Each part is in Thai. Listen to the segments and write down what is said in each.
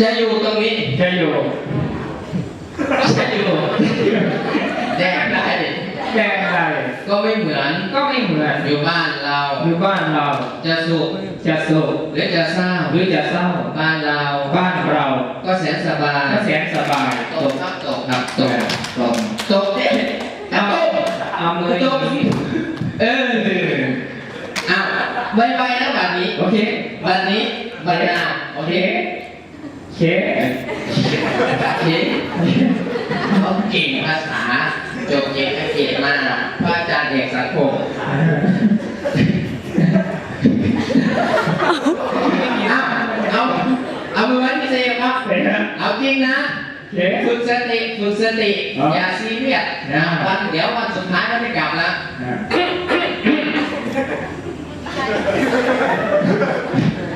จะอยู่ตรงนี้จะอยู่จะอยู่แดงได้แดงใดก็ไม่เหมือนก็ไม่เหมือนอยู่บ้านเราหรือบ้านเรา จะสุขจะสุขหรือจะเศร้าหรือจะเศร้าบ้านเราบ้านเรา ก็แสนสบายก็แสนสบายตกครับตกครับตกตกตกเด็เอาตกเอามือตกเออเอาไวไวๆนะวันนี้โอเควันนี้วันหน้าโอโอเค เคเคโอเคเขาเก่งภาษา จบเอกเอกมาพระอาจารย์เอกสังคมเอาเอาเอามือไว้ที่เซฟครับเห็นไหมเอาจริงนะเคฝึกสติฝึกสติอย่าซีเรียสนะวันเดี๋ยววันสุดท้ายก็ไม่กลับแล้ว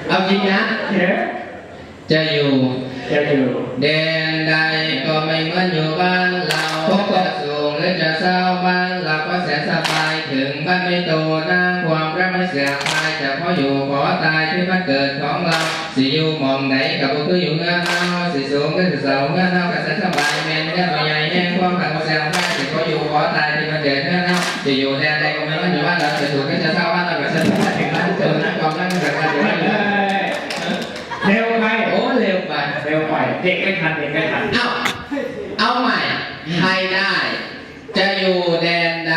เอาจริงนะ จะอยู่จะอยู่แดนใดก็ไม่เหมือนอยู่บ้านเราจะสูงหรือจะเศร้าบ้านเราก็แสนสบายถึงบ้านไม่โตนั่งความรักไม่เสื่อมคลายจะขออยู่ขอตายที่บ้านเกิดของเราสิอยู่หมองไหนกับบุคืออยู่เงื่อนเฮาสิสูงก็สิเศร้าเงื่อนเฮากับแสนสบายแม่นเงื่อนใหญ่แน่ความหักความแซงคลายสิขออยู่ขอตายที่บ้านเกิดเงื่อนเฮาจะอยู่แดนใดก็ไม่เหมือนอยู่บ้านเราจะสูงก็จะเศร้า ร็วไปเด็กไม่ทันเด็กไม่ทันเอาเอาใหม่ให้ได้ จะอยู่แดนใด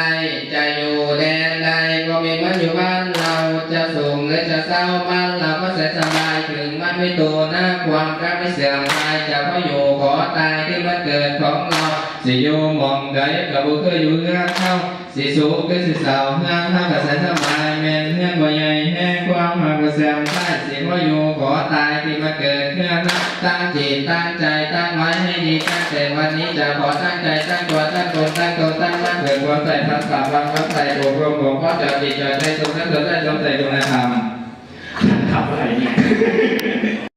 จะอยู่แดนใดก็มีมันอยู่บ้านเราจะสูงหรือจะเศร้าบ้านเราก็แสนสบายถึงมันไม่โตนะความรักไม่เสื่อมคลายจะขออยู่ขอตายที่มันเกิดของเราสิอยู่หมองใดกับบุคืออยู่เงื่อนเข้าสิสูงคือสิเศร้าเงื่อนเข้ากับแสนสบายแม่นเงื่อนบ่ใหญ่แห้ง เสื่อมคลายสิขออยู่ขอตายที่มาเกิดเพื่อนเข้าตั้งจิตตั้งใจตั้งไว้ให้ดีตั้งแต่วันนี้จะขอตั้งใจตั้งตัวตั้งตนตั้งตนตั้งมั่นเกิดความใส่ทักษาวังวัดใส่ตัวรวมหัวข้อจดจิตจดใจทรงนั้นตนได้ทรงใส่